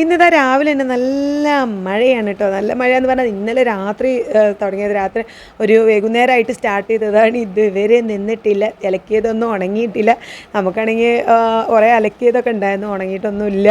ഇന്നിതാ രാവിലെ തന്നെ നല്ല മഴയാണ് കേട്ടോ. നല്ല മഴ എന്ന് പറഞ്ഞാൽ ഇന്നലെ രാത്രി തുടങ്ങിയത് രാത്രി ഒരു വൈകുന്നേരമായിട്ട് സ്റ്റാർട്ട് ചെയ്തതാണ്. ഇതുവരെ നിന്നിട്ടില്ല. ഇലക്കിയതൊന്നും ഉണങ്ങിയിട്ടില്ല. നമുക്കാണെങ്കിൽ കുറേ അലക്കിയതൊക്കെ ഉണ്ടായിരുന്നു. ഉണങ്ങിയിട്ടൊന്നുമില്ല.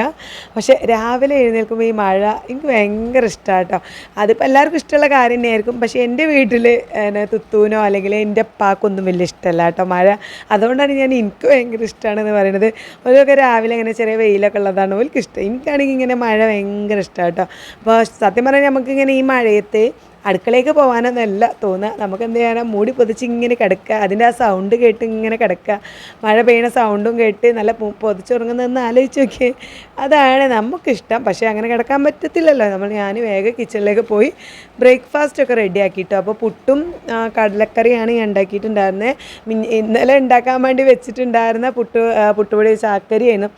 പക്ഷേ രാവിലെ എഴുന്നേൽക്കുമ്പോൾ ഈ മഴ എനിക്ക് ഭയങ്കര ഇഷ്ടമാണ് കേട്ടോ. അതിപ്പോൾ എല്ലാവർക്കും ഇഷ്ടമുള്ള കാര്യം തന്നെയായിരിക്കും. പക്ഷേ എന്റെ വീട്ടിൽ എന്നെ തുത്തൂനോ അല്ലെങ്കിൽ എന്റെ അപ്പാക്കൊന്നും വലിയ ഇഷ്ടമല്ല കേട്ടോ മഴ. അതുകൊണ്ടാണ് ഞാൻ എനിക്ക് ഭയങ്കര ഇഷ്ടമാണെന്ന് പറയുന്നത്. ഓരൊക്കെ രാവിലെ ഇങ്ങനെ ചെറിയ വെയിലൊക്കെ ഉള്ളതാണ് ഓർക്ക് ഇഷ്ടം എനിക്കാണെങ്കിൽ ഇങ്ങനെ മഴ ഭയങ്കര ഇഷ്ടമാണ് കേട്ടോ. അപ്പോൾ സത്യം പറഞ്ഞാൽ നമുക്കിങ്ങനെ ഈ മഴയത്ത് അടുക്കളയ്ക്ക് പോകാനൊന്നല്ല തോന്നുക നമുക്ക് എന്ത് ചെയ്യാനാ മൂടി പൊതിച്ച് ഇങ്ങനെ കിടക്കുക അതിന്റെ ആ സൗണ്ട് കേട്ട് ഇങ്ങനെ കിടക്കുക മഴ പെയ്യണ സൗണ്ടും കേട്ട് നല്ല പൊതിച്ചുറങ്ങുന്നതെന്ന് ആലോചിച്ച് നോക്കിയേ. അതാണ് നമുക്കിഷ്ടം. പക്ഷേ അങ്ങനെ കിടക്കാൻ പറ്റത്തില്ലല്ലോ. നമ്മൾ ഞാൻ വേഗം കിച്ചണിലേക്ക് പോയി ബ്രേക്ക്ഫാസ്റ്റ് ഒക്കെ റെഡി ആക്കിയിട്ടു അപ്പോൾ പുട്ടും കടലക്കറിയാണ് ഞാൻ ഉണ്ടാക്കിയിട്ടുണ്ടായിരുന്നത് ഇന്നലെ ഉണ്ടാക്കാൻ വേണ്ടി വെച്ചിട്ടുണ്ടായിരുന്ന പുട്ട് പുട്ടുപൊടി ചാക്കരിയായിരുന്നു.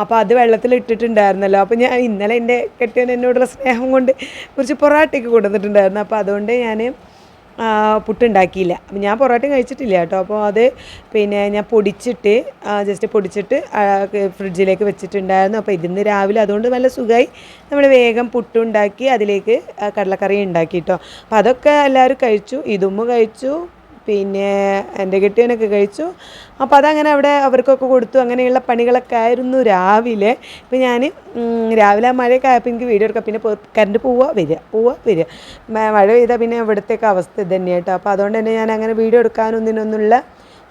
അപ്പോൾ അത് വെള്ളത്തിൽ ഇട്ടിട്ടുണ്ടായിരുന്നല്ലോ. അപ്പോൾ ഞാൻ ഇന്നലെ എന്റെ കെട്ടിയൻ എന്നോടുള്ള സ്നേഹം കൊണ്ട് കുറച്ച് പൊറാട്ടയ്ക്ക് കൊണ്ടുവന്നിട്ടുണ്ടായിരുന്നു. അപ്പോൾ അതുകൊണ്ട് ഞാൻ പുട്ടുണ്ടാക്കിയില്ല. അപ്പം ഞാൻ പൊറോട്ടയും കഴിച്ചിട്ടില്ല കേട്ടോ. അപ്പോൾ അത് പിന്നെ ഞാൻ പൊടിച്ചിട്ട് ജസ്റ്റ് പൊടിച്ചിട്ട് ഫ്രിഡ്ജിലേക്ക് വെച്ചിട്ടുണ്ടായിരുന്നു. അപ്പോൾ ഇതിന്ന് രാവിലെ അതുകൊണ്ട് നല്ല സുഖമായി നമ്മൾ വേഗം പുട്ടുണ്ടാക്കി അതിലേക്ക് കടലക്കറി ഉണ്ടാക്കി കേട്ടോ. അപ്പോൾ അതൊക്കെ എല്ലാവരും കഴിച്ചു. ഇതുമ്മ കഴിച്ചു. പിന്നെ എന്റെ കെട്ടിയനൊക്കെ കഴിച്ചു. അപ്പോൾ അതങ്ങനെ അവിടെ അവർക്കൊക്കെ കൊടുത്തു. അങ്ങനെയുള്ള പണികളൊക്കെ ആയിരുന്നു രാവിലെ. ഇപ്പം ഞാൻ രാവിലെ മഴയൊക്കെ ആയപ്പോൾ എനിക്ക് വീഡിയോ എടുക്കാം. പിന്നെ കറണ്ട് പോവുക വരിക പോവുക വരിക. മഴ പെയ്താൽ പിന്നെ ഇവിടുത്തേക്ക് അവസ്ഥ ഇത് തന്നെ കേട്ടോ. അപ്പോൾ അതുകൊണ്ട് തന്നെ ഞാൻ അങ്ങനെ വീഡിയോ എടുക്കാനൊന്നിനൊന്നുള്ള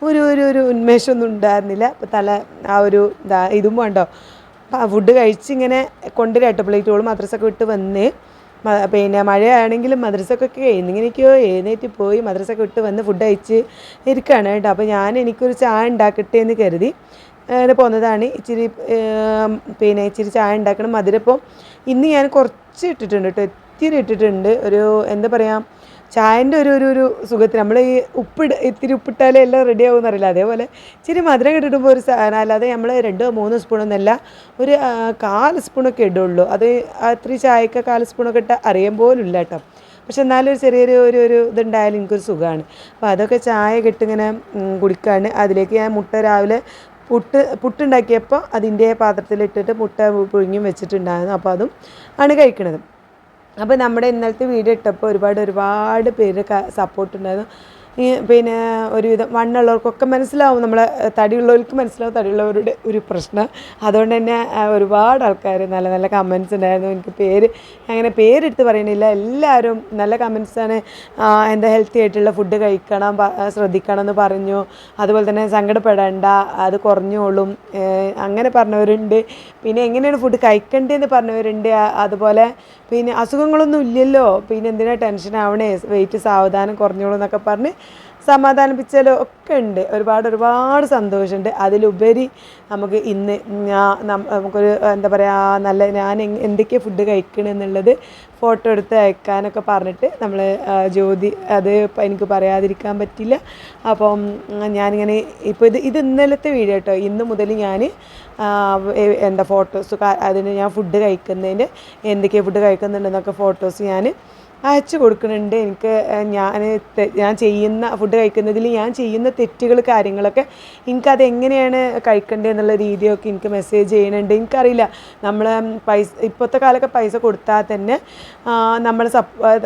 ഒരു ഒരു ഒരു ഉന്മേഷമൊന്നും ഉണ്ടായിരുന്നില്ല. അപ്പോൾ തല ആ ഒരു ഇതാ വേണ്ടോ? ഫുഡ് കഴിച്ച് ഇങ്ങനെ കൊണ്ടുവരട്ടോ പ്ലേറ്റുകളും മദ്രസൊക്കെ വിട്ട് വന്ന്. പിന്നെ മഴയാണെങ്കിലും മദ്രസക്കൊക്കെ എന്നിങ്ങനെയൊക്കെയോ എഴുന്നേറ്റ് പോയി മദ്രസൊക്കെ ഇട്ട് വന്ന് ഫുഡ് കഴിച്ച് ഇരിക്കുകയാണ് കേട്ടോ. അപ്പോൾ ഞാൻ എനിക്കൊരു ചായ ഉണ്ടാക്കട്ടെ എന്ന് കരുതി. അങ്ങനെ പോന്നതാണ്. ഇച്ചിരി പിന്നെ ഇച്ചിരി ചായ ഉണ്ടാക്കണം. മധുരപ്പം ഇന്ന് ഞാൻ കുറച്ച് ഇട്ടിട്ടുണ്ട് കേട്ടോ. ഇത്തിരി ഇട്ടിട്ടുണ്ട്. ഒരു എന്താ പറയുക ചായന്റെ ഒരു ഒരു ഒരു സുഖത്തിന് നമ്മൾ ഈ ഉപ്പിട് ഇത്തിരി ഉപ്പിട്ടാലേ എല്ലാം റെഡി ആകുമെന്ന് അറിയില്ല അതേപോലെ ഇച്ചിരി മധുരം കിട്ടിടുമ്പോൾ ഒരു സാധനം അല്ലാതെ നമ്മൾ രണ്ടോ മൂന്നോ സ്പൂണൊന്നല്ല ഒരു കാൽ സ്പൂണൊക്കെ ഇടുള്ളൂ. അത് അത്ര ചായക്ക് കാൽ സ്പൂണൊക്കെ ഇട്ടാൽ അറിയാൻ പോലും ഇല്ല കേട്ടോ. പക്ഷെ എന്നാലും ഒരു ചെറിയൊരു ഒരു ഒരു ഇതുണ്ടായാലും എനിക്കൊരു സുഖമാണ്. അപ്പോൾ അതൊക്കെ ചായ കെട്ടിങ്ങനെ കുടിക്കാണ് അതിലേക്ക് ഞാൻ മുട്ട രാവിലെ പുട്ട് പുട്ടുണ്ടാക്കിയപ്പോൾ അതിന്റെ പാത്രത്തിലിട്ടിട്ട് മുട്ട പുഴുങ്ങിയും വെച്ചിട്ടുണ്ടായിരുന്നു. അപ്പോൾ അതും ആണ് കഴിക്കണത്. അപ്പോൾ നമ്മുടെ ഇന്നലത്തെ വീഡിയോ ഇട്ടപ്പോൾ ഒരുപാട് ഒരുപാട് പേര് സപ്പോർട്ട് ഉണ്ടായിരുന്നു. പിന്നെ ഒരുവിധം വണ്ണുള്ളവർക്കൊക്കെ മനസ്സിലാവും നമ്മളെ തടിയുള്ളവർക്ക് മനസ്സിലാവും തടിയുള്ളവരുടെ ഒരു പ്രശ്നം. അതുകൊണ്ട് തന്നെ ഒരുപാട് ആൾക്കാർ നല്ല നല്ല കമൻസ് ഉണ്ടായിരുന്നു. എനിക്ക് പേര് അങ്ങനെ പേരെടുത്ത് പറയണില്ല. എല്ലാവരും നല്ല കമൻസാണ് എന്താ ഹെൽത്തി ആയിട്ടുള്ള ഫുഡ് കഴിക്കണം ശ്രദ്ധിക്കണം എന്ന് പറഞ്ഞു. അതുപോലെ തന്നെ സങ്കടപ്പെടേണ്ട അത് കുറഞ്ഞോളും അങ്ങനെ പറഞ്ഞവരുണ്ട്. പിന്നെ എങ്ങനെയാണ് ഫുഡ് കഴിക്കേണ്ടതെന്ന് പറഞ്ഞവരുണ്ട്. അതുപോലെ പിന്നെ അസുഖങ്ങളൊന്നും ഇല്ലല്ലോ. പിന്നെ എന്തിനാ ടെൻഷൻ ആവണേ? വെയിറ്റ് സാവധാനം കുറഞ്ഞോളൂ എന്നൊക്കെ പറഞ്ഞ് സമാധാനിപ്പിച്ചാലും ഒക്കെ ഉണ്ട്. ഒരുപാട് ഒരുപാട് സന്തോഷമുണ്ട്. അതിലുപരി നമുക്ക് ഇന്ന് ഞാൻ നമുക്കൊരു എന്താ പറയുക നല്ല ഞാൻ എന്തൊക്കെ ഫുഡ് കഴിക്കണമെന്നുള്ളത് ഫോട്ടോ എടുത്ത് അയക്കാനൊക്കെ പറഞ്ഞിട്ട് നമ്മൾ ജ്യോതി അത് എനിക്ക് പറയാതിരിക്കാൻ പറ്റില്ല. അപ്പം ഞാനിങ്ങനെ ഇപ്പോൾ ഇത് ഇത് ഇന്നലത്തെ വീഡിയോ കേട്ടോ ഇന്ന് മുതൽ ഞാൻ എന്താ ഫോട്ടോസ് അതിന് ഞാൻ ഫുഡ് കഴിക്കുന്നതിന്റെ എന്തൊക്കെ ഫുഡ് കഴിക്കുന്നുണ്ടെന്നൊക്കെ ഫോട്ടോസ് ഞാൻ അയച്ചു കൊടുക്കുന്നുണ്ട്. എനിക്ക് ഞാൻ ഞാൻ ചെയ്യുന്ന ഫുഡ് കഴിക്കുന്നതിൽ ഞാൻ ചെയ്യുന്ന തെറ്റുകൾ കാര്യങ്ങളൊക്കെ എനിക്കത് എങ്ങനെയാണ് കഴിക്കേണ്ടത് എന്നുള്ള രീതിയൊക്കെ എനിക്ക് മെസ്സേജ് ചെയ്യണുണ്ട് എനിക്കറിയില്ല നമ്മൾ പൈസ ഇപ്പോഴത്തെ കാലമൊക്കെ പൈസ കൊടുത്താൽ തന്നെ നമ്മൾ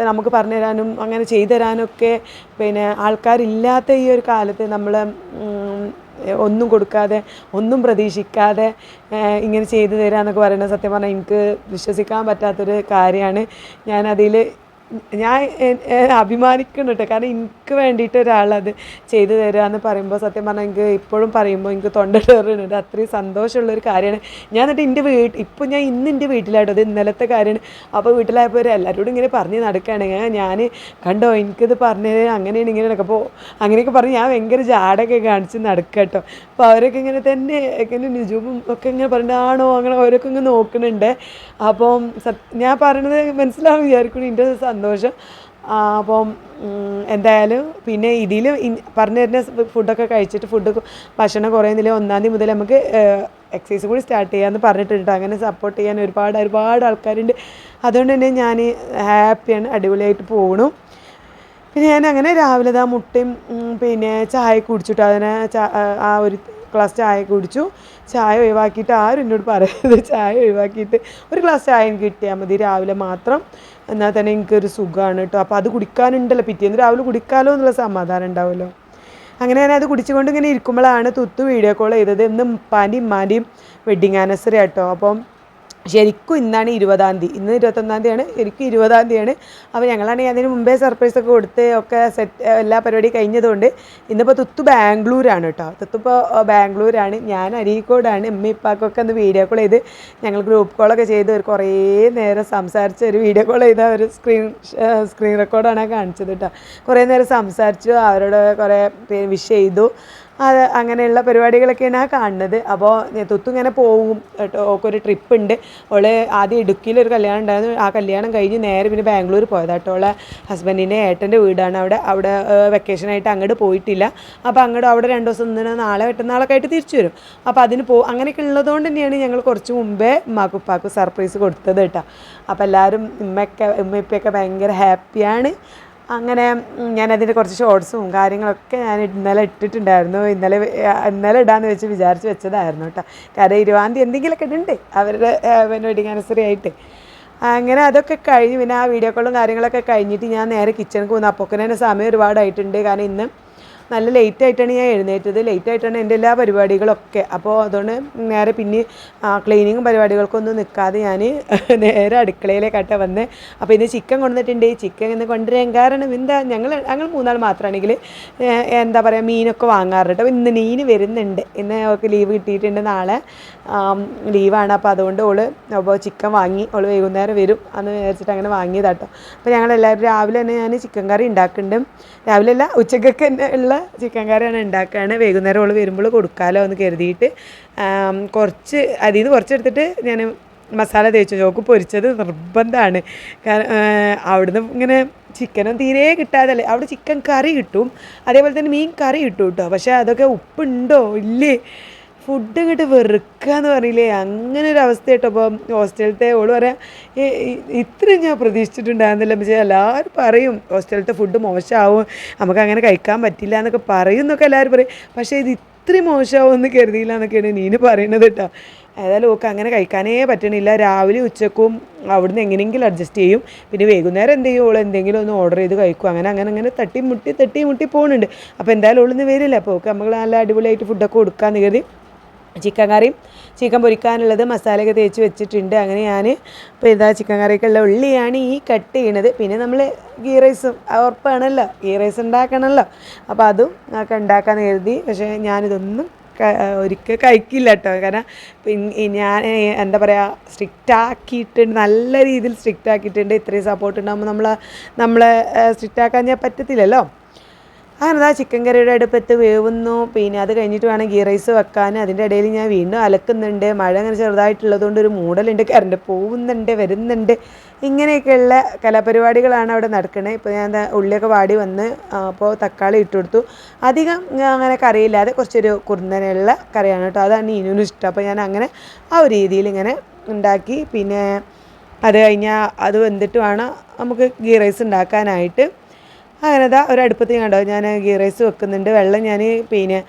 നമുക്ക് പറഞ്ഞു തരാനും അങ്ങനെ ചെയ്തു തരാനൊക്കെ പിന്നെ ആൾക്കാരില്ലാത്ത ഈ ഒരു കാലത്ത് നമ്മൾ ഒന്നും കൊടുക്കാതെ ഒന്നും പ്രതീക്ഷിക്കാതെ ഇങ്ങനെ ചെയ്തു തരിക എന്നൊക്കെ പറയുന്നത് സത്യം പറഞ്ഞാൽ എനിക്ക് വിശ്വസിക്കാൻ പറ്റാത്തൊരു കാര്യമാണ്. ഞാൻ എ- അഭിമാനിക്കുന്നു കേട്ടോ. കാരണം എനിക്ക് വേണ്ടിയിട്ട് ഒരാളത് ചെയ്തു തരിക എന്ന് പറയുമ്പോൾ സത്യം പറഞ്ഞാൽ എനിക്ക് ഇപ്പോഴും പറയുമ്പോൾ എനിക്ക് തൊണ്ട കയറുന്നുണ്ട് അത്രയും സന്തോഷമുള്ളൊരു കാര്യമാണ്. ഞാൻ എന്നിട്ട് എന്റെ വീട്ടിൽ ഇപ്പോൾ ഞാൻ ഇന്ന് എന്റെ വീട്ടിലാട്ടോ. അത് ഇന്നലത്തെ കാര്യമാണ്. അപ്പോൾ വീട്ടിലായപ്പോൾ എല്ലാവരോടും ഇങ്ങനെ പറഞ്ഞ് നടക്കുകയാണ് ഞാൻ കണ്ടോ എനിക്കിത് പറഞ്ഞത് അങ്ങനെയാണ് ഇങ്ങനെ അപ്പോൾ അങ്ങനെയൊക്കെ പറഞ്ഞ് ഞാൻ ഭയങ്കര ജാടൊക്കെ കാണിച്ച് നടക്കുക കേട്ടോ. അപ്പോൾ അവരൊക്കെ ഇങ്ങനെ തന്നെ ഇങ്ങനെ നിജൂബും ഒക്കെ ഇങ്ങനെ പറഞ്ഞിട്ട് അങ്ങനെ അവരൊക്കെ ഇങ്ങനെ നോക്കുന്നുണ്ട്. അപ്പം ഞാൻ പറയണത് മനസ്സിലാവും വിചാരിക്കുന്നു. എന്റെ സന്തോഷം ആ, അപ്പം എന്തായാലും പിന്നെ ഇതിൽ പറഞ്ഞു തരുന്ന ഫുഡൊക്കെ കഴിച്ചിട്ട് ഫുഡ് ഭക്ഷണം കുറയുന്നില്ല ഒന്നാം തീയതി മുതൽ നമുക്ക് എക്സസൈസ് കൂടി സ്റ്റാർട്ട് ചെയ്യാമെന്ന് പറഞ്ഞിട്ടുണ്ട്. അങ്ങനെ സപ്പോർട്ട് ചെയ്യാൻ ഒരുപാട് ഒരുപാട് ആൾക്കാരുണ്ട്. അതുകൊണ്ട് തന്നെ ഞാൻ ഹാപ്പിയാണ് അടിപൊളിയായിട്ട് പോകണം പിന്നെ ഞാൻ അങ്ങനെ രാവിലെ ദാ മുട്ടയും പിന്നെ ചായ കുടിച്ചിട്ട്. അതിനെ ആ ഒരു ഗ്ലാസ് ചായ കുടിച്ചു. ചായ ഒഴിവാക്കിയിട്ട് ആരും എന്നോട് പറയരുത്. ചായ ഒഴിവാക്കിയിട്ട് ഒരു ഗ്ലാസ് ചായ കിട്ടിയാൽ മതി രാവിലെ മാത്രം. എന്നാൽ തന്നെ എനിക്കൊരു സുഖമാണ് കേട്ടോ. അപ്പോൾ അത് കുടിക്കാനുണ്ടല്ലോ. പിറ്റേന്ന് രാവിലെ കുടിക്കാമല്ലോ എന്നുള്ള സമാധാനം ഉണ്ടാവുമല്ലോ. അങ്ങനെ ഞാൻ അത് കുടിച്ചുകൊണ്ട് ഇങ്ങനെ ഇരിക്കുമ്പോഴാണ് തുത്തു വീഡിയോ കോൾ ചെയ്തത്. ഇന്ന് ഉപ്പാന്റെയും ഉമ്മാന്റെയും വെഡിങ് ആനിവേഴ്സറി ആട്ടോ അപ്പം ശരിക്കും ഇന്നാണ് ഇരുപതാം തീയതി. ഇന്ന് ഇരുപത്തൊന്നാം തീയതിയാണ് ശരിക്കും ഇരുപതാം തീയതിയാണ്. അപ്പോൾ ഞങ്ങളാണെങ്കിൽ അതിന് മുമ്പേ സർപ്രൈസ് ഒക്കെ കൊടുത്ത് ഒക്കെ സെറ്റ് എല്ലാ പരിപാടി കഴിഞ്ഞതുകൊണ്ട് ഇന്നിപ്പോൾ തുത്തു ബാംഗ്ലൂരാണ് കേട്ടോ തുത്തു ഇപ്പോൾ ബാംഗ്ലൂരാണ്. ഞാൻ അരീക്കോടാണ്. എമ്മി ഇപ്പാക്കൊക്കെ ഒന്ന് വീഡിയോ കോൾ ചെയ്ത് ഞങ്ങൾ ഗ്രൂപ്പ് കോളൊക്കെ ചെയ്ത് ഒരു കുറേ നേരം സംസാരിച്ച് ഒരു വീഡിയോ കോൾ ചെയ്ത ഒരു സ്ക്രീൻ സ്ക്രീൻ റെക്കോർഡാണ് കാണിച്ചത് കേട്ടോ കുറേ നേരം സംസാരിച്ചു അവരോട് കുറേ വിഷ് ചെയ്തു. അത് അങ്ങനെയുള്ള പരിപാടികളൊക്കെയാണ് ആ കാണുന്നത്. അപ്പോൾ തുത്തു ഇങ്ങനെ പോകും കേട്ടോ ഓക്കൊരു ട്രിപ്പ് ഉണ്ട്. അവൾ ആദ്യം ഇടുക്കിയിലൊരു കല്യാണം ഉണ്ടായിരുന്നു. ആ കല്യാണം കഴിഞ്ഞ് നേരെ പിന്നെ ബാംഗ്ലൂർ പോയതാട്ടോ. അവളെ ഹസ്ബൻഡിന്റെ ഏട്ടന്റെ വീടാണ് അവിടെ. അവിടെ വെക്കേഷനായിട്ട് അങ്ങോട്ട് പോയിട്ടില്ല. അപ്പോൾ അങ്ങോട്ട് അവിടെ രണ്ട് ദിവസം നിന്ന് നാളെ വെട്ടുന്നാളൊക്കെ ആയിട്ട് തിരിച്ചു വരും. അപ്പോൾ അതിന് പോ അങ്ങനെയൊക്കെ ഉള്ളതുകൊണ്ട് തന്നെയാണ് ഞങ്ങൾ കുറച്ച് മുമ്പേ ഉമ്മാക്കുപ്പാക്ക് സർപ്രൈസ് കൊടുത്തത് കേട്ടോ. അപ്പോൾ എല്ലാവരും ഉമ്മയൊക്കെ ഉമ്മയപ്പയൊക്കെ ഭയങ്കര ഹാപ്പിയാണ് അങ്ങനെ ഞാനതിന്റെ കുറച്ച് ഷോർട്സും കാര്യങ്ങളൊക്കെ ഞാൻ ഇന്നലെ ഇട്ടിട്ടുണ്ടായിരുന്നു. ഇന്നലെ ഇന്നലെ ഇടാന്ന് വെച്ച് വിചാരിച്ച് വെച്ചതായിരുന്നു കേട്ടോ കാരണം ഇരുപതാം തീയതി എന്തെങ്കിലുമൊക്കെ ഉണ്ട് അവരുടെ പിന്നെ വെഡിങ് ആനിവേഴ്സറി ആയിട്ട്. അങ്ങനെ അതൊക്കെ കഴിഞ്ഞ് പിന്നെ ആ വീഡിയോ കോളും കാര്യങ്ങളൊക്കെ കഴിഞ്ഞിട്ട് ഞാൻ നേരെ കിച്ചണിക്ക് പോകുന്നു അപ്പോൾ തന്നെ സമയം ഒരുപാടായിട്ടുണ്ട്. കാരണം ഇന്ന് നല്ല ലേറ്റ് ആയിട്ടാണ് ഞാൻ എഴുന്നേറ്റത്. ലേറ്റ് ആയിട്ടാണ് എന്റെ എല്ലാ പരിപാടികളൊക്കെ. അപ്പോൾ അതുകൊണ്ട് നേരെ പിന്നെ ക്ലീനിങ്ങും പരിപാടികൾക്കൊന്നും നിൽക്കാതെ ഞാൻ നേരെ അടുക്കളയിലേക്കാട്ട വന്ന്. അപ്പോൾ ഇന്ന് ചിക്കൻ കൊണ്ടുവന്നിട്ടുണ്ട്. ഈ ചിക്കൻ ഇന്ന് കൊണ്ടുവരാൻ കാരണം എന്താ? ഞങ്ങൾ ഞങ്ങൾ മൂന്നാൾ മാത്രമാണെങ്കിൽ എന്താ പറയുക മീനൊക്കെ വാങ്ങാറുണ്ട്. അപ്പോൾ ഇന്ന് മീൻ വരുന്നുണ്ട്. ഇന്ന് ഒക്കെ ലീവ് കിട്ടിയിട്ടുണ്ട് നാളെ. ലീവാണ് അപ്പോൾ അതുകൊണ്ട് ഓൾ അപ്പോൾ ചിക്കൻ വാങ്ങി ഓൾ വൈകുന്നേരം വരും അന്ന് വിചാരിച്ചിട്ട് അങ്ങനെ വാങ്ങിയതാട്ടോ. അപ്പോൾ ഞങ്ങളെല്ലാവരും രാവിലെ തന്നെ ഞാൻ ചിക്കൻ കറി ഉണ്ടാക്കുന്നുണ്ട് രാവിലെ അല്ല ഉച്ചക്കൊക്കെ ഉള്ള ചിക്കൻ കറിയാണ് ഉണ്ടാക്കുകയാണ് വൈകുന്നേരം ഓൾ വരുമ്പോൾ കൊടുക്കാമല്ലോ എന്ന് കരുതിയിട്ട് കുറച്ച് അതിൽ നിന്ന് കുറച്ചെടുത്തിട്ട് ഞാൻ മസാല തേച്ചു. ചോക്ക് പൊരിച്ചത് നിർബന്ധമാണ്. കാരണം അവിടുന്ന് ഇങ്ങനെ ചിക്കനും തീരെ കിട്ടാതല്ലേ. അവിടെ ചിക്കൻ കറി കിട്ടും. അതേപോലെ തന്നെ മീൻ കറി കിട്ടും കേട്ടോ പക്ഷേ അതൊക്കെ ഉപ്പുണ്ടോ? ഇല്ലേ? ഫുഡ് ഇങ്ങോട്ട് വെറുക്കുക എന്ന് പറയില്ലേ? അങ്ങനെ ഒരു അവസ്ഥ കേട്ടോ അപ്പം ഹോസ്റ്റലത്തെ ഓൾ പറയാം "ഏ, ഇ- ഇത്രയും ഞാൻ പ്രതീക്ഷിച്ചിട്ടുണ്ടായിരുന്നില്ല പക്ഷേ എല്ലാവരും പറയും ഹോസ്റ്റലത്തെ ഫുഡ് മോശമാവും. നമുക്ക് അങ്ങനെ കഴിക്കാൻ പറ്റില്ല എന്നൊക്കെ പറയും എന്നൊക്കെ എല്ലാവരും പറയും. പക്ഷേ ഇത് ഇത്രയും മോശമാവുമെന്ന് കരുതിയില്ല എന്നൊക്കെയാണ് നീന് പറയുന്നത് കേട്ടോ. ഏതായാലും ഓക്കെ അങ്ങനെ കഴിക്കാനേ പറ്റണില്ല. രാവിലെ ഉച്ചക്കും അവിടുന്ന് എങ്ങനെയെങ്കിലും അഡ്ജസ്റ്റ് ചെയ്യും. പിന്നെ വൈകുന്നേരം എന്ത് ചെയ്യും? ഓൾ എന്തെങ്കിലും ഒന്ന് ഓർഡർ ചെയ്ത് കഴിക്കും. അങ്ങനെ അങ്ങനെ അങ്ങനെ തട്ടി മുട്ടി തട്ടി മുട്ടി പോകുന്നുണ്ട് അപ്പോൾ എന്തായാലും ഓളിന്ന് വരില്ല. അപ്പോൾ ഓക്കെ നമ്മൾ നല്ല അടിപൊളിയായിട്ട് ഫുഡൊക്കെ കൊടുക്കാമെന്ന് കരുതി ചിക്കൻ കറി ചിക്കൻ പൊരിക്കാനുള്ളത് മസാലയൊക്കെ തേച്ച് വെച്ചിട്ടുണ്ട്. അങ്ങനെ ഞാൻ ഇപ്പോൾ ഇതാ ചിക്കൻ കറിക്കുള്ള ഉള്ളിയാണ് ഈ കട്ട് ചെയ്യണത്. പിന്നെ നമ്മൾ ഗീ റൈസും ഉറപ്പാണല്ലോ ഗീ റൈസ് ഉണ്ടാക്കണമല്ലോ അപ്പോൾ അതും ഒക്കെ ഉണ്ടാക്കാമെന്ന് കരുതി. പക്ഷേ ഞാനിതൊന്നും ഒരിക്കൽ കഴിക്കില്ല കേട്ടോ. കാരണം ഞാൻ എന്താ പറയുക സ്ട്രിക്റ്റ് ആക്കിയിട്ടുണ്ട് നല്ല രീതിയിൽ സ്ട്രിക്റ്റ് ആക്കിയിട്ടുണ്ട്. ഇത്രയും സപ്പോർട്ട് ഉണ്ടാകുമ്പോൾ നമ്മൾ നമ്മളെ സ്ട്രിക്റ്റ് ആക്കാൻ ഞാൻ പറ്റത്തില്ലല്ലോ. അങ്ങനെ ആ ചിക്കൻ കറിയുടെ അടുപ്പത്ത് വേവുന്നു. പിന്നെ അത് കഴിഞ്ഞിട്ട് വേണം ഗീ റൈസ് വെക്കാൻ. അതിന്റെ ഇടയിൽ ഞാൻ വീണ്ടും അലക്കുന്നുണ്ട്. മഴ അങ്ങനെ ചെറുതായിട്ടുള്ളതുകൊണ്ട് ഒരു മൂടലുണ്ട്. കറണ്ട് പോകുന്നുണ്ട് വരുന്നുണ്ട്. ഇങ്ങനെയൊക്കെയുള്ള കലാപരിപാടികളാണ് അവിടെ നടക്കുന്നത് ഇപ്പോൾ ഞാൻ ഉള്ളിയൊക്കെ വാടി വന്ന് അപ്പോൾ തക്കാളി ഇട്ട് കൊടുത്തു. അധികം അങ്ങനെ കറിയില്ലാതെ കുറച്ചൊരു കുറുന്നനുള്ള കറിയാണ് കേട്ടോ. അതാണ് ഇനിയും ഇഷ്ടം. അപ്പോൾ ഞാൻ അങ്ങനെ ആ ഒരു രീതിയിൽ ഇങ്ങനെ ഉണ്ടാക്കി. പിന്നെ അത് കഴിഞ്ഞാൽ അത് വെന്തിട്ട് വേണം നമുക്ക് ഗീ റൈസ് ഉണ്ടാക്കാനായിട്ട്. അങ്ങനെ അതാ ഒരു അടുപ്പത്ത് കണ്ടോ ഞാൻ ഗീ റൈസ് വെക്കുന്നുണ്ട്. വെള്ളം ഞാൻ പിന്നെ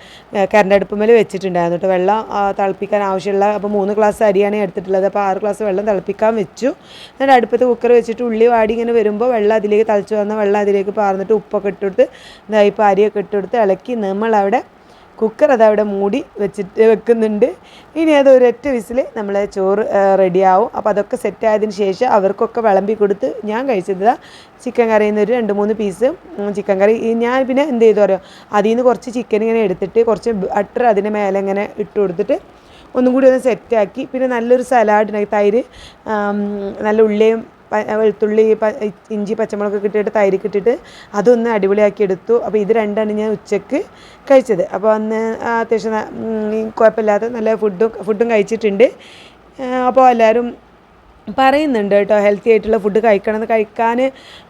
കറണ്ട് അടുപ്പുമേൽ വെച്ചിട്ടുണ്ടായിരുന്നു കേട്ടോ. വെള്ളം തിളപ്പിക്കാൻ ആവശ്യമുള്ള അപ്പോൾ മൂന്ന് ഗ്ലാസ് അരിയാണ് എടുത്തിട്ടുള്ളത്. അപ്പോൾ ആറ് ഗ്ലാസ് വെള്ളം തിളപ്പിക്കാൻ വെച്ചു. എന്നിട്ട് അടുപ്പത്ത് കുക്കർ വെച്ചിട്ട് ഉള്ളി വാടി ഇങ്ങനെ വരുമ്പോൾ വെള്ളം അതിലേക്ക് തളിച്ച് വന്ന വെള്ളം അതിലേക്ക് പാർന്നിട്ട് ഉപ്പൊക്കെ ഇട്ടുകൊടുത്ത് ഇതാ ഇപ്പോൾ അരിയൊക്കെ ഇട്ടുകൊടുത്ത് ഇളക്കി. നമ്മളവിടെ കുക്കർ അതവിടെ മൂടി വെച്ചിട്ട് വെക്കുന്നുണ്ട്. ഇനി അത് ഒരൊറ്റ വിസിൽ നമ്മൾ ചോറ് റെഡിയാവും. അപ്പോൾ അതൊക്കെ സെറ്റ് ആയതിന് ശേഷം അവർക്കൊക്കെ വിളമ്പി കൊടുത്ത് ഞാൻ കഴിച്ചത് ചിക്കൻ കറിയിൽ നിന്ന് ഒരു രണ്ട് മൂന്ന് പീസ് ചിക്കൻ കറി. ഞാൻ പിന്നെ എന്ത് ചെയ്തു അറിയോ? അതിൽ നിന്ന് കുറച്ച് ചിക്കൻ ഇങ്ങനെ എടുത്തിട്ട് കുറച്ച് ബട്ടർ അതിന്റെ മേലെ ഇങ്ങനെ ഇട്ട് കൊടുത്തിട്ട് ഒന്നും കൂടി ഒന്ന് സെറ്റാക്കി. പിന്നെ നല്ലൊരു സലാഡിനായി തൈര് നല്ല ഉള്ളിയും വെളുത്തുള്ളി ഇഞ്ചി പച്ചമുളക് ഇട്ടിട്ട് തൈര് ഇട്ടിട്ട് അതൊന്ന് അടിപൊളിയാക്കി എടുത്തു. അപ്പോൾ ഇത് രണ്ടാണ് ഞാൻ ഉച്ചയ്ക്ക് കഴിച്ചത്. അപ്പോൾ അന്ന് അത്യാവശ്യം കുഴപ്പമില്ലാതെ നല്ല ഫുഡും ഫുഡും കഴിച്ചിട്ടുണ്ട്. അപ്പോൾ എല്ലാവരും പറയുന്നുണ്ട് കേട്ടോ ഹെൽത്തി ആയിട്ടുള്ള ഫുഡ് കഴിക്കണം എന്ന്. കഴിക്കാൻ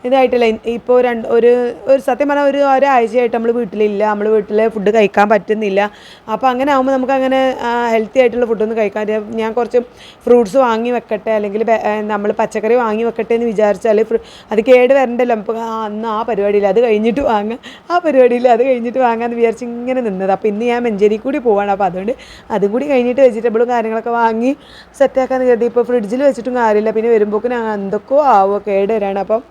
ഇതായിട്ടില്ല. ഇപ്പോൾ രണ്ട് ഒരു ഒരു സത്യം പറഞ്ഞാൽ ഒരു ഒരാഴ്ചയായിട്ട് നമ്മൾ വീട്ടിലില്ല. നമ്മൾ വീട്ടിൽ ഫുഡ് കഴിക്കാൻ പറ്റുന്നില്ല. അപ്പോൾ അങ്ങനെ ആകുമ്പോൾ നമുക്ക് അങ്ങനെ ഹെൽത്തി ആയിട്ടുള്ള ഫുഡൊന്നും കഴിക്കാൻ ഞാൻ കുറച്ച് ഫ്രൂട്ട്സ് വാങ്ങി വെക്കട്ടെ അല്ലെങ്കിൽ നമ്മൾ പച്ചക്കറി വാങ്ങി വെക്കട്ടെ എന്ന് വിചാരിച്ചാൽ അത് കേട് വരണ്ടല്ലോ. നമുക്ക് അന്ന് ആ പരിപാടിയിൽ അത് കഴിഞ്ഞിട്ട് വാങ്ങാം. ആ പരിപാടിയിൽ അത് കഴിഞ്ഞിട്ട് വാങ്ങാമെന്ന് വിചാരിച്ച് ഇങ്ങനെ നിന്നത്. അപ്പോൾ ഇന്ന് ഞാൻ മഞ്ചേരി കൂടി പോവാണ്. അപ്പോൾ അതുകൊണ്ട് അതും കൂടി കഴിഞ്ഞിട്ട് വെജിറ്റബിളും കാര്യങ്ങളൊക്കെ വാങ്ങി സെറ്റാക്കാമെന്ന് കരുതി. ഇപ്പോൾ ഫ്രിഡ്ജിൽ വെച്ചിട്ടും കാര്യമില്ല. പിന്നെ വരുമ്പോഴേക്കും ഞാൻ എന്തൊക്കെയോ ആവോ കേട് വരാണ് അപ്പം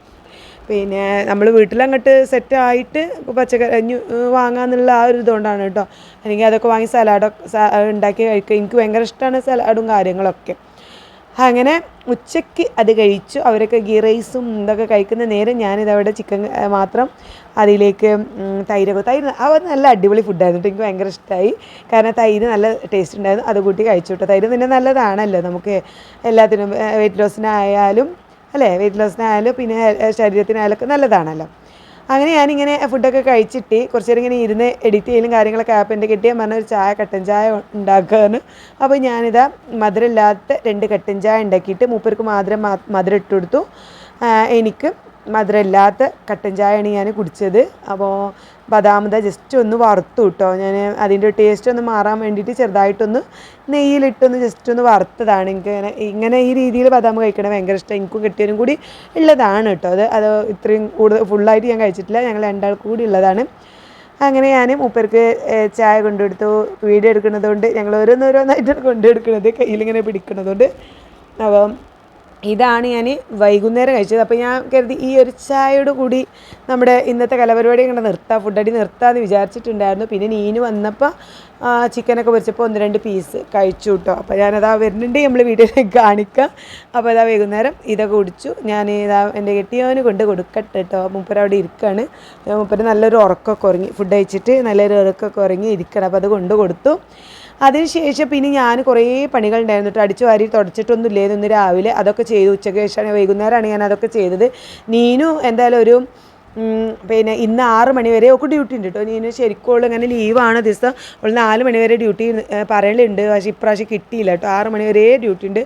പിന്നെ നമ്മൾ വീട്ടിലങ്ങോട്ട് സെറ്റായിട്ട് പച്ചക്കറി വാങ്ങാന്നുള്ള ആ ഒരു ഇതുകൊണ്ടാണ് കേട്ടോ. അല്ലെങ്കിൽ അതൊക്കെ വാങ്ങി സലാഡൊക്കെ ഉണ്ടാക്കി കഴിക്കുക എനിക്ക് ഭയങ്കര ഇഷ്ടമാണ് സലാഡും കാര്യങ്ങളൊക്കെ. അങ്ങനെ ഉച്ചയ്ക്ക് അത് കഴിച്ചു. അവരൊക്കെ ഗീ റൈസും ഇതൊക്കെ കഴിക്കുന്ന നേരം ഞാനിതവിടെ ചിക്കൻ മാത്രം അതിലേക്ക് തൈര് തൈരൊക്കെ തൈര് അവ നല്ല അടിപൊളി ഫുഡായിരുന്നു എനിക്ക് ഭയങ്കര ഇഷ്ടമായി കാരണം തൈര് നല്ല ടേസ്റ്റ് ഉണ്ടായിരുന്നു. അത് കൂട്ടി കഴിച്ചു കേട്ടോ തൈര് പിന്നെ നല്ലതാണല്ലോ. നമുക്ക് എല്ലാത്തിനും വെയിറ്റ് ലോസിനായാലും അല്ലേ? വെയിറ്റ് ലോസിനായാലും പിന്നെ ശരീരത്തിനായാലും നല്ലതാണല്ലോ. അങ്ങനെ ഞാനിങ്ങനെ ഫുഡൊക്കെ കഴിച്ചിട്ട് കുറച്ച് നേരം ഇങ്ങനെ ഇരുന്ന് എഡിറ്റ് ചെയ്യലും കാര്യങ്ങളൊക്കെ ആപ്പ് എന്റെ കിട്ടിയ പറഞ്ഞ ഒരു ചായ കട്ടൻ ചായ ഉണ്ടാക്കുകയാണ് അപ്പോൾ ഞാനിതാ മധുരമില്ലാത്ത രണ്ട് കട്ടൻ ചായ ഉണ്ടാക്കിയിട്ട് മൂപ്പർക്ക് മാത്രം മധുരം ഇട്ട് കൊടുത്തു എനിക്ക് മധുരമില്ലാത്ത കട്ടൻ ചായയാണ് ഞാൻ കുടിച്ചത്. അപ്പോൾ ബദാമത ജസ്റ്റ് ഒന്ന് വറുത്തു കേട്ടോ ഞാൻ അതിന്റെ ടേസ്റ്റ് ഒന്ന് മാറാൻ വേണ്ടിയിട്ട് ചെറുതായിട്ടൊന്ന് നെയ്യിലിട്ടൊന്ന് ജസ്റ്റ് ഒന്ന് വറുത്തതാണ്. എനിക്ക് ഇങ്ങനെ ഇങ്ങനെ ഈ രീതിയിൽ ബദാം കഴിക്കണത് ഭയങ്കര ഇഷ്ടം. എനിക്കും കിട്ടിയതിനും കൂടി ഉള്ളതാണ് കേട്ടോ അത് അത് ഇത്രയും കൂടുതൽ ഫുള്ളായിട്ട് ഞാൻ കഴിച്ചിട്ടില്ല. ഞങ്ങൾ രണ്ടാൾക്ക് കൂടി ഉള്ളതാണ്. അങ്ങനെ ഞാൻ മൂപ്പർക്ക് ചായ കൊണ്ടുകൊടുത്തു. വീഡിയോ എടുക്കുന്നതുകൊണ്ട് ഞങ്ങൾ ഓരോന്നോരോന്നായിട്ടാണ് കൊണ്ടുകൊടുക്കുന്നത്. കയ്യിലിങ്ങനെ പിടിക്കുന്നതുകൊണ്ട്. അപ്പം ഇതാണ് ഞാൻ വൈകുന്നേരം കഴിച്ചത്. അപ്പോൾ ഞാൻ കരുതി ഈ ഒരു ചായയോട് കൂടി നമ്മുടെ ഇന്നത്തെ കലപരിപാടി ഇങ്ങനെ നിർത്താം ഫുഡടി നിർത്താമെന്ന് വിചാരിച്ചിട്ടുണ്ടായിരുന്നു. പിന്നെ നീന് വന്നപ്പോൾ ചിക്കനൊക്കെ പൊരിച്ചപ്പോൾ ഒന്ന് രണ്ട് പീസ് കഴിച്ചു കേട്ടോ അപ്പോൾ ഞാനതാ വരുന്നുണ്ട് നമ്മൾ വീട്ടിലേക്ക് കാണിക്കാം. അപ്പോൾ അതാ വൈകുന്നേരം ഇതൊക്കെ കുടിച്ചു. ഞാൻ ഇതാ എന്റെ കെട്ടിയവന് കൊണ്ട് കൊടുക്കട്ടെ കേട്ടോ മുപ്പര അവിടെ ഇരിക്കുകയാണ് മുപ്പര നല്ലൊരു ഉറക്കമൊക്കെ ഉറങ്ങി ഫുഡ് കഴിച്ചിട്ട് നല്ലൊരു ഉറക്കമൊക്കെ ഉറങ്ങി ഇരിക്കണം. അപ്പോൾ അത് കൊണ്ട് കൊടുത്തു. അതിനുശേഷം പിന്നെ ഞാൻ കുറേ പണികളുണ്ടായിരുന്നു കേട്ടോ അടിച്ചു വാരി തുടച്ചിട്ടൊന്നും ഇല്ലായിരുന്നു രാവിലെ അതൊക്കെ ചെയ്തു. ഉച്ചയ്ക്ക് ശേഷമാണ് വൈകുന്നേരമാണ് ഞാൻ അതൊക്കെ ചെയ്തത്. നീനു എന്തായാലും ഒരു പിന്നെ ഇന്ന് ആറ് മണിവരെ ഒക്കെ ഡ്യൂട്ടി ഉണ്ട് കേട്ടോ ഇനി ശരിക്കും അവൾ ഇങ്ങനെ ലീവാണ് ദിവസം. അവൾ നാല് മണിവരെ ഡ്യൂട്ടി പറയലുണ്ട്. പക്ഷേ ഇപ്രാവശ്യം കിട്ടിയില്ല കേട്ടോ ആറ് മണിവരെ ഡ്യൂട്ടി ഉണ്ട്.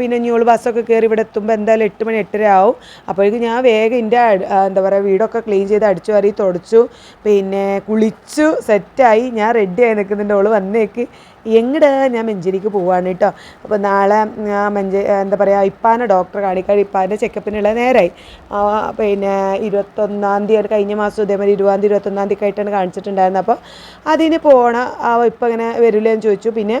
പിന്നെ ഇനി അവൾ ബസ്സൊക്കെ കയറി ഇവിടെ എത്തുമ്പോൾ എന്തായാലും എട്ട് മണി എട്ടര ആവും. അപ്പോഴേക്കും ഞാൻ വേഗം എന്റെ എന്താ പറയുക വീടൊക്കെ ക്ലീൻ ചെയ്ത് അടിച്ചു വാരി തുടച്ചു. പിന്നെ കുളിച്ചു സെറ്റായി ഞാൻ റെഡി ആയി നിൽക്കുന്നുണ്ട് ഓൾ വന്നേക്ക്. എങ്ങടെ ഞാൻ മഞ്ചേരിക്ക് പോവാണ് കേട്ടോ അപ്പോൾ നാളെ മഞ്ചേ എന്താ പറയുക ഇപ്പാനെ ഡോക്ടർ കാണിക്കാൻ ഇപ്പാന്റെ ചെക്കപ്പിനുള്ള നേരമായി പിന്നെ ഇരുപത്തൊന്നാം തീയതി കഴിഞ്ഞ മാസം ഇതേമാതിരി ഇരുപതാം തീയതി ഇരുപത്തൊന്നാം തീയതി ആയിട്ടാണ് കാണിച്ചിട്ടുണ്ടായിരുന്നത്. അപ്പോൾ അതിന് പോകണം ഇപ്പം ഇങ്ങനെ വരില്ലെന്ന് ചോദിച്ചു. പിന്നെ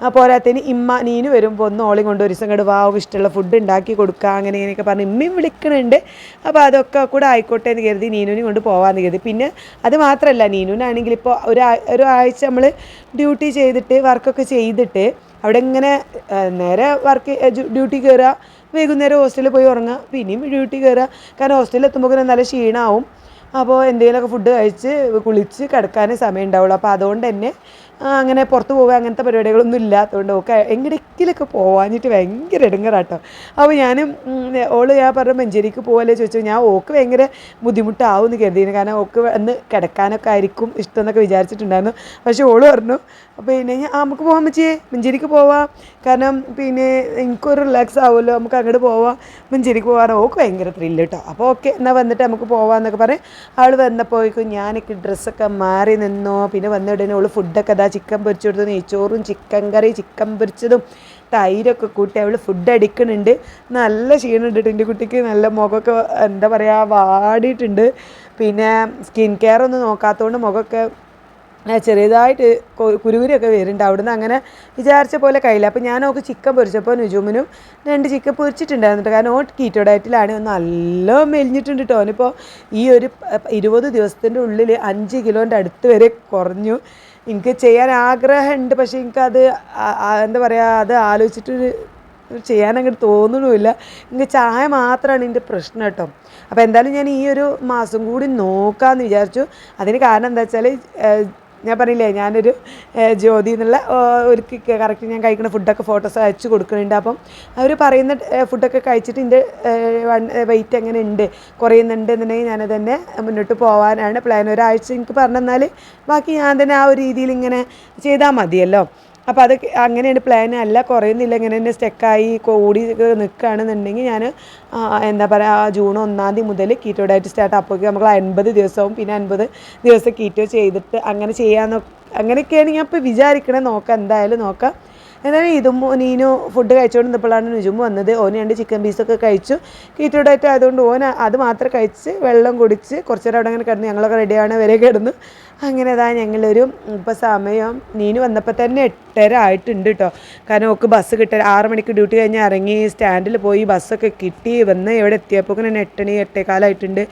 പോരാത്തതിന് ഇമ്മ നീന് വരുമ്പോൾ ഒന്ന് ഓളി കൊണ്ട് ഒരു ദിവസം ഇങ്ങോട്ട് വാ ഇഷ്ടമുള്ള ഫുഡ് ഉണ്ടാക്കി കൊടുക്കുക അങ്ങനെ ഇങ്ങനെയൊക്കെ പറഞ്ഞ് ഇമ്മയും വിളിക്കണുണ്ട്. അപ്പോൾ അതൊക്കെ കൂടെ ആയിക്കോട്ടെ എന്ന് കരുതി നീനുവിനെ കൊണ്ട് പോകാമെന്ന് കരുതി. പിന്നെ അത് മാത്രമല്ല നീനുവിനാണെങ്കിൽ ഇപ്പോൾ ഒരു ഒരു ആഴ്ച നമ്മൾ ഡ്യൂട്ടി ചെയ്തിട്ട് വർക്കൊക്കെ ചെയ്തിട്ട് അവിടെ ഇങ്ങനെ നേരെ വർക്ക് ഡ്യൂട്ടി കയറുക വൈകുന്നേരം ഹോസ്റ്റലിൽ പോയി ഉറങ്ങുക പിന്നെയും ഡ്യൂട്ടി കയറുക കാരണം ഹോസ്റ്റലിൽ എത്തുമ്പോൾ നല്ല ക്ഷീണമാവും അപ്പോൾ എന്തെങ്കിലുമൊക്കെ ഫുഡ് കഴിച്ച് കുളിച്ച് കിടക്കാനേ സമയം ഉണ്ടാവുള്ളൂ അപ്പോൾ അതുകൊണ്ട് തന്നെ അങ്ങനെ പുറത്ത് പോവുക അങ്ങനത്തെ പരിപാടികളൊന്നും ഇല്ലാത്തതുകൊണ്ട് ഒക്കെ എങ്ങടെങ്കിലൊക്കെ പോവാഞ്ഞിട്ട് ഭയങ്കര ഇടങ്ങറാട്ടോ അപ്പോൾ ഞാനും ഓൾ ഞാൻ പറഞ്ഞ മഞ്ചേരിക്ക് പോകല്ലേ ചോദിച്ചു ഞാൻ ഓക്ക് ഭയങ്കര ബുദ്ധിമുട്ടാവും എന്ന് കരുതിയിരുന്നു കാരണം ഓക്ക് അന്ന് കിടക്കാനൊക്കെ ആയിരിക്കും ഇഷ്ടം എന്നൊക്കെ വിചാരിച്ചിട്ടുണ്ടായിരുന്നു. പക്ഷേ ഓൾ പറഞ്ഞു പിന്നെ ഞാൻ നമുക്ക് പോകാൻ പറ്റിയേ മഞ്ചേരിക്ക് പോവാം. കാരണം പിന്നെ എനിക്കൊരു റിലാക്സ് ആവുമല്ലോ നമുക്ക് അങ്ങോട്ട് പോവാം മഞ്ചേരിക്ക് പോകാനോ ഓക്ക് ഭയങ്കര ത്രില്ല് കേട്ടോ അപ്പോൾ ഓക്കെ എന്നാൽ വന്നിട്ട് നമുക്ക് പോവാന്നൊക്കെ പറഞ്ഞ് അവൾ വന്നപ്പോഴേക്കും ഞാനൊക്കെ ഡ്രസ്സൊക്കെ മാറി നിന്നോ. പിന്നെ വന്ന ഓൾ ഫുഡൊക്കെ അതാ ചിക്കൻ പൊരിച്ചു കൊടുത്തു നെയ്ച്ചോറും ചിക്കൻ കറി ചിക്കൻ പൊരിച്ചതും തൈരൊക്കെ കൂട്ടി അവൾ ഫുഡ് അടിക്കുന്നുണ്ട്. നല്ല ക്ഷീണമുണ്ട് എന്റെ കുട്ടിക്ക്. നല്ല മുഖമൊക്കെ എന്താ പറയുക വാടിയിട്ടുണ്ട്. പിന്നെ സ്കിൻ കെയർ ഒന്നും നോക്കാത്തതുകൊണ്ട് മുഖമൊക്കെ ചെറിയതായിട്ട് കുരുകുരിയൊക്കെ വരുന്നുണ്ട്. അവിടുന്ന് അങ്ങനെ വിചാരിച്ച പോലെ കഴിയില്ല. അപ്പോൾ ഞാൻ ഓക്ക് ചിക്കൻ പൊരിച്ചപ്പോൾ നുജുമിനും രണ്ട് ചിക്കൻ പൊരിച്ചിട്ടുണ്ടായിരുന്നു കാരണം ഓ കീറ്റോ ഡയറ്റിലാണ് നല്ല മെലിഞ്ഞിട്ടുണ്ട് കേട്ടോ. അവനിപ്പോൾ ഈ ഒരു ഇരുപത് ദിവസത്തിന്റെ ഉള്ളിൽ അഞ്ച് കിലോന്റെ അടുത്ത് വരെ കുറഞ്ഞു. എനിക്ക് ചെയ്യാൻ ആഗ്രഹമുണ്ട് പക്ഷേ എനിക്കത് എന്താ പറയുക അത് ആലോചിച്ചിട്ട് ചെയ്യാൻ അങ്ങോട്ട് തോന്നണമില്ല. എനിക്ക് ചായ മാത്രമാണ് എന്റെ പ്രശ്നം കേട്ടോ. അപ്പോൾ എന്തായാലും ഞാൻ ഈ ഒരു മാസം കൂടി നോക്കാമെന്ന് വിചാരിച്ചു. അതിന് കാരണം എന്താ വെച്ചാൽ ഞാൻ പറഞ്ഞില്ലേ ഞാനൊരു ജ്യോതി എന്നുള്ള ഒരു കറക്റ്റ് ഞാൻ കഴിക്കുന്ന ഫുഡൊക്കെ ഫോട്ടോസ് അയച്ചു കൊടുക്കുന്നുണ്ട്. അപ്പം അവർ പറയുന്ന ഫുഡൊക്കെ കഴിച്ചിട്ട് എന്റെ വെയിറ്റ് എങ്ങനെ ഉണ്ട് കുറയുന്നുണ്ട് എന്നുണ്ടെങ്കിൽ ഞാനത് തന്നെ മുന്നോട്ട് പോകാനാണ് പ്ലാൻ ഒരാഴ്ച എനിക്ക് പറഞ്ഞു തന്നാൽ ബാക്കി ഞാൻ തന്നെ ആ ഒരു രീതിയിൽ ഇങ്ങനെ ചെയ്താൽ മതിയല്ലോ. അപ്പോൾ അത് അങ്ങനെയാണ് പ്ലാൻ അല്ല കുറയുന്നില്ല. ഇങ്ങനെ തന്നെ സ്റ്റെക്കായി കോടി നിൽക്കുകയാണെന്നുണ്ടെങ്കിൽ ഞാൻ എന്താ പറയുക ജൂൺ ഒന്നാം തീയതി മുതൽ കീറ്റോ ഡയറ്റ് സ്റ്റാർട്ട് അപ്പോൾ നമ്മൾ അൻപത് ദിവസവും പിന്നെ അൻപത് ദിവസം കീറ്റോ ചെയ്തിട്ട് അങ്ങനെ ചെയ്യാമെന്നൊക്കെ അങ്ങനെയൊക്കെയാണ് ഞാൻ ഇപ്പോൾ വിചാരിക്കണേ. നോക്കാം. എന്തായാലും നോക്കാം. എന്നാലും ഇതും നീനു ഫുഡ് കഴിച്ചുകൊണ്ട് നിന്നപ്പോഴാണ് നുജും വന്നത്. ഓന് രണ്ട് ചിക്കൻ പീസൊക്കെ കഴിച്ചു. കീറ്റോ ആയതുകൊണ്ട് ഓൻ അത് മാത്രം കഴിച്ച് വെള്ളം കുടിച്ച് കുറച്ച് നേരം അവിടെ അങ്ങനെ കിടന്ന് ഞങ്ങളൊക്കെ റെഡിയാണ് വരെ കിടന്നു. അങ്ങനെ അതാ ഞങ്ങളൊരു ഇപ്പോൾ സമയം നീനു വന്നപ്പോൾ തന്നെ എട്ടര ആയിട്ടുണ്ട് കേട്ടോ കാരണം ഓക്ക് ബസ് കിട്ടാൻ ആറ് മണിക്ക് ഡ്യൂട്ടി കഴിഞ്ഞ് ഇറങ്ങി സ്റ്റാൻഡിൽ പോയി ബസ്സൊക്കെ കിട്ടി. വന്ന് എവിടെ എത്തിയപ്പോൾ തന്നെ എട്ടണി എട്ടേക്കാലായിട്ടുണ്ട്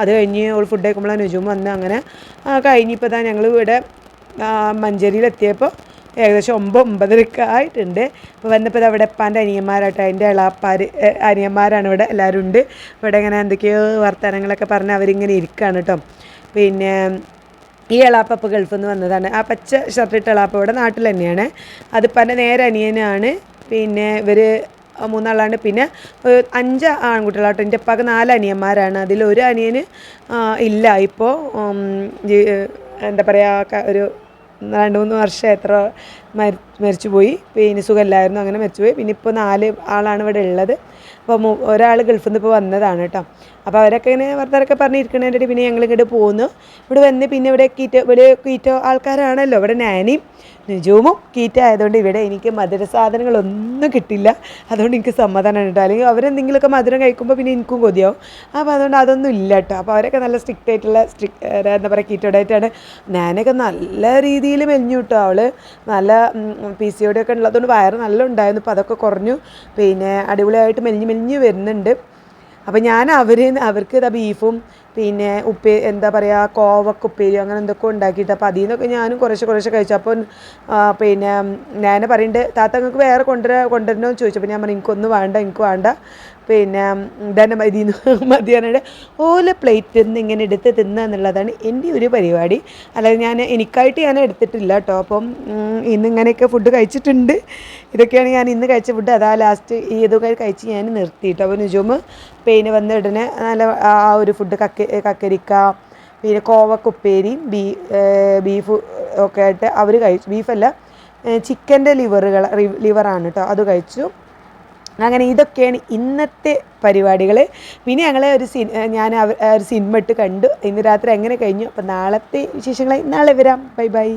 അത് കഴിഞ്ഞ് ഓൾ ഫുഡ് കഴിക്കുമ്പോഴാണ് നുജും വന്ന് അങ്ങനെ കഴിഞ്ഞിപ്പോൾ ഇതാ ഞങ്ങൾ ഇവിടെ മഞ്ചേരിയിലെത്തിയപ്പോൾ ഏകദേശം ഒമ്പത് ഒമ്പതരക്ക് ആയിട്ടുണ്ട്. അപ്പോൾ വന്നപ്പോൾ അവിടെ ഉപ്പാന്റെ അനിയന്മാരാട്ടോ. അതിന്റെ ഇളാപ്പാർ അനിയന്മാരാണ് ഇവിടെ എല്ലാവരും ഉണ്ട്. ഇവിടെ ഇങ്ങനെ എന്തൊക്കെയോ വർത്തമാനങ്ങളൊക്കെ പറഞ്ഞ് അവരിങ്ങനെ ഇരിക്കുകയാണ് കേട്ടോ പിന്നെ ഈ എളാപ്പ ഇപ്പോൾ ഗൾഫിൽ നിന്ന് വന്നതാണ്. ആ പച്ച ഷർട്ടിട്ട് എളാപ്പ ഇവിടെ നാട്ടിൽ തന്നെയാണ്. അതിപ്പന്റെ നേരെ അനിയനാണ്. പിന്നെ ഇവർ മൂന്നാളാണ്. പിന്നെ അഞ്ച് ആൺകുട്ടികളാട്ടോ. എന്റെ ഉപ്പാക്ക് നാല് അനിയന്മാരാണ്. അതിൽ ഒരു അനിയന് ഇല്ല. ഇപ്പോൾ എന്താ പറയുക ഒരു രണ്ട് മൂന്ന് വർഷം എത്ര മരി മരിച്ചു പോയി പിന്നെ സുഖമില്ലായിരുന്നു അങ്ങനെ മരിച്ചുപോയി. പിന്നെ ഇപ്പോൾ നാല് ആളാണ് ഇവിടെ ഉള്ളത്. അപ്പോൾ ഒരാൾ ഗൾഫിൽ നിന്ന് ഇപ്പോൾ വന്നതാണ് കേട്ടോ. അപ്പോൾ അവരൊക്കെ ഇങ്ങനെ വർത്തമാനമൊക്കെ പറഞ്ഞിരിക്കണേന്റെ പിന്നെ ഞങ്ങൾ ഇങ്ങോട്ട് പോന്നു. ഇവിടെ വന്ന് പിന്നെ ഇവിടെ കീറ്റ ഇവിടെ കീറ്റ ആൾക്കാരാണല്ലോ. ഇവിടെ നാനിയും നിജവും കീറ്റ ആയതുകൊണ്ട് ഇവിടെ എനിക്ക് മധുര സാധനങ്ങളൊന്നും കിട്ടില്ല. അതുകൊണ്ട് എനിക്ക് സമാധാനമാണ് കേട്ടോ. അല്ലെങ്കിൽ അവരെന്തെങ്കിലുമൊക്കെ മധുരം കഴിക്കുമ്പോൾ പിന്നെ എനിക്കും കൊതിയാവും. അപ്പോൾ അതുകൊണ്ട് അതൊന്നും ഇല്ല കേട്ടോ. അപ്പോൾ അവരൊക്കെ നല്ല സ്ട്രിക്റ്റ് ആയിട്ടുള്ള സ്ട്രിക് എന്താ പറയുക കീറ്റോടായിട്ടാണ്. നാനൊക്കെ നല്ല രീതിയിൽ മെലിഞ്ഞു കിട്ടും അവൾ നല്ല പി സി ഒക്കെ ഉള്ളതുകൊണ്ട് വയറ് നല്ല ഉണ്ടായിരുന്നു. അപ്പോൾ അതൊക്കെ കുറഞ്ഞു. പിന്നെ അടിപൊളിയായിട്ട് മെലിഞ്ഞ് മെലിഞ്ഞ് വരുന്നുണ്ട്. അപ്പോൾ ഞാൻ അവർ അവർക്ക് ഇതാ ബീഫും പിന്നെ ഉപ്പേ എന്താ പറയുക കോവക്ക ഉപ്പേരി അങ്ങനെ എന്തൊക്കെ ഉണ്ടാക്കിയിട്ട് അപ്പോൾ അതിൽ നിന്നൊക്കെ ഞാനും കുറേശ്ശെ കുറേശ്ശെ കഴിച്ചു. അപ്പോൾ പിന്നെ ഞാൻ പറയുന്നുണ്ട് താത്ത നിങ്ങൾക്ക് വേറെ കൊണ്ടുവരാ കൊണ്ടുവരണോ എന്ന് ചോദിച്ചു. അപ്പോൾ ഞാൻ പറഞ്ഞു എനിക്കൊന്നും വേണ്ട എനിക്ക് വേണ്ട. പിന്നെ ധനം മതി മതിയാനായിട്ട് ഓല പ്ലേറ്റിൽ നിന്ന് ഇങ്ങനെ എടുത്ത് തിന്നുക എന്നുള്ളതാണ് എന്റെ ഒരു പരിപാടി. അല്ലാതെ ഞാൻ എനിക്കായിട്ട് ഞാൻ എടുത്തിട്ടില്ല കേട്ടോ അപ്പം ഇന്ന് ഇങ്ങനെയൊക്കെ ഫുഡ് കഴിച്ചിട്ടുണ്ട്. ഇതൊക്കെയാണ് ഞാൻ ഇന്ന് കഴിച്ച ഫുഡ് അതാ ലാസ്റ്റ് ഈ ഇതൊക്കെ കഴിച്ച് ഞാൻ നിർത്തി കേട്ടോ അപ്പോൾ നിജുമ് പിന്നെ വന്ന ഉടനെ നല്ല ആ ഒരു ഫുഡ് കക്ക കക്കരിക്ക പിന്നെ കോവക്കുപ്പേരിയും ബീ ബീഫ് ഒക്കെ ആയിട്ട് അവർ കഴിച്ചു. ബീഫല്ല ചിക്കന്റെ ലിവറുകൾ ലിവറാണ് കേട്ടോ അത് കഴിച്ചു. അങ്ങനെ ഇതൊക്കെയാണ് ഇന്നത്തെ പരിപാടികൾ പിന്നെ ഞങ്ങൾ ഒരു സി ഞാൻ ഒരു സിനിമ ഇട്ട് കണ്ടു. ഇന്ന് രാത്രി എങ്ങനെ കഴിഞ്ഞു. അപ്പോൾ നാളത്തെ വിശേഷങ്ങളായി നാളെ വരാം. Bye bye.